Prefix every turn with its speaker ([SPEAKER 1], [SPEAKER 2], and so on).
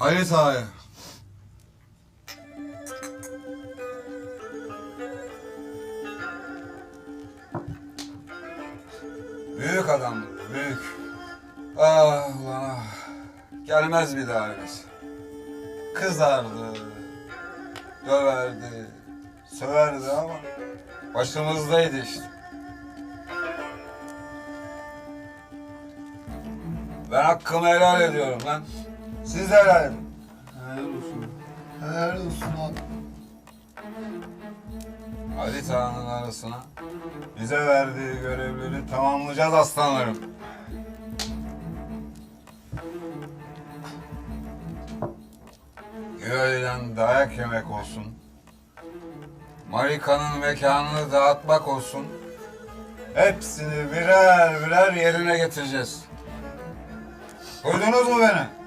[SPEAKER 1] Halit Ağa'ya. Büyük adam, büyük. Ah ulan ah. Gelmez bir daha biz. Kızardı, döverdi, söverdi ama başımızdaydı işte. Ben hakkımı helal ediyorum lan. Siz de helal edin.
[SPEAKER 2] Helal olsun. Helal olsun abi.
[SPEAKER 1] Halit Ağa'nın arasına bize verdiği görevleri tamamlayacağız aslanlarım. Güveyden dayak yemek olsun. Marika'nın mekanını dağıtmak olsun. Hepsini birer birer yerine getireceğiz. Duydunuz mu beni?